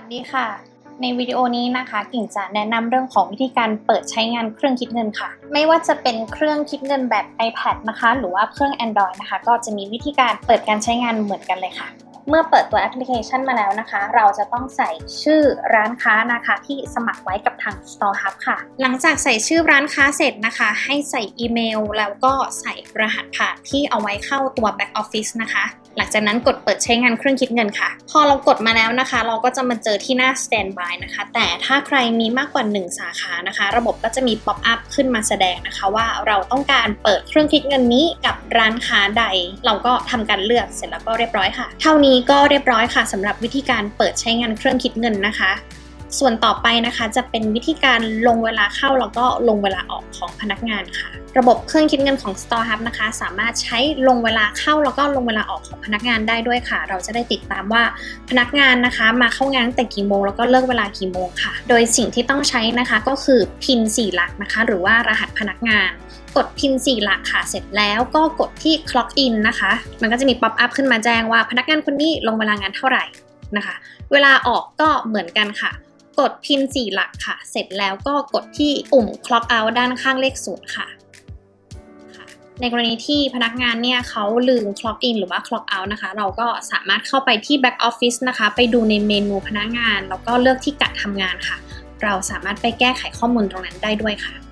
วัสดีค่ะ ในวิดีโอนี้นะคะกิ่งจะแนะนำเรื่องของวิธีการเปิดใช้งานเครื่องคิดเงินค่ะ ไม่ว่าจะเป็นเครื่องคิดเงินแบบ iPad นะคะ หรือว่าเครื่อง Android นะคะ ก็จะมีวิธีการเปิดการใช้งานเหมือนกันเลยค่ะ เมื่อเปิดตัวแอปพลิเคชันมาแล้วนะคะ เราจะต้องใส่ชื่อร้านค้านะคะ ที่สมัครไว้กับทาง Store Hub ค่ะ หลังจากใส่ชื่อร้านค้าเสร็จนะคะ ให้ใส่อีเมล แล้วก็ใส่รหัสผ่านที่เอาไว้เข้าตัว Back Office นะคะ หลังจากนั้นกดเปิดใช้งานเครื่องคิดเงินค่ะ พอเรากดมาแล้วนะคะ เราก็จะมาเจอที่หน้า Standby นะคะ แต่ถ้าใครมีมากกว่า 1 สาขานะคะ ระบบก็จะมี Pop up ขึ้นมาแสดงนะคะ ว่าเราต้องการเปิดเครื่องคิดเงินนี้กับ ร้านค้าใด เราก็ทำการเลือกเสร็จแล้วก็เรียบร้อยค่ะ เท่านี้ก็เรียบร้อยค่ะสำหรับวิธีการเปิดใช้งานเครื่องคิดเงินนะคะ ส่วนต่อไปนะคะจะเป็นวิธีการลงเวลาเข้าแล้วก็ลงเวลาออกของพนักงานค่ะ ระบบเครื่องคิดเงินของ Store Hub นะคะ สามารถใช้ลงเวลาเข้าแล้วก็ลงเวลาออกของพนักงานได้ด้วยค่ะ เราจะได้ติดตามว่าพนักงานนะคะ มาเข้างานตั้งแต่กี่โมงแล้วก็เลิกเวลากี่โมงค่ะ โดยสิ่งที่ต้องใช้นะคะก็คือพิน4หลักนะคะ หรือว่ารหัสพนักงาน กดพิน 4 หลักค่ะ เสร็จแล้วก็กดที่ clock in นะคะ มันก็จะมี pop up ขึ้นมาแจ้งว่าพนักงานคนนี้ลงเวลางานเท่าไหร่นะคะ เวลาออกก็เหมือนกันค่ะ กดพิน 4 หลักค่ะ เสร็จแล้วก็กดที่ปุ่ม clock out ด้านข้างเลขศูนย์ค่ะค่ะในกรณีที่พนักงานเนี่ยเขาลืม clock in หรือว่า clock out นะคะ เราก็สามารถเข้าไปที่ back office นะคะ ไปดูในเมนูพนักงาน แล้วก็เลือกที่กัดทำงานค่ะ เราสามารถไปแก้ไขข้อมูลตรงนั้นได้ด้วยค่ะ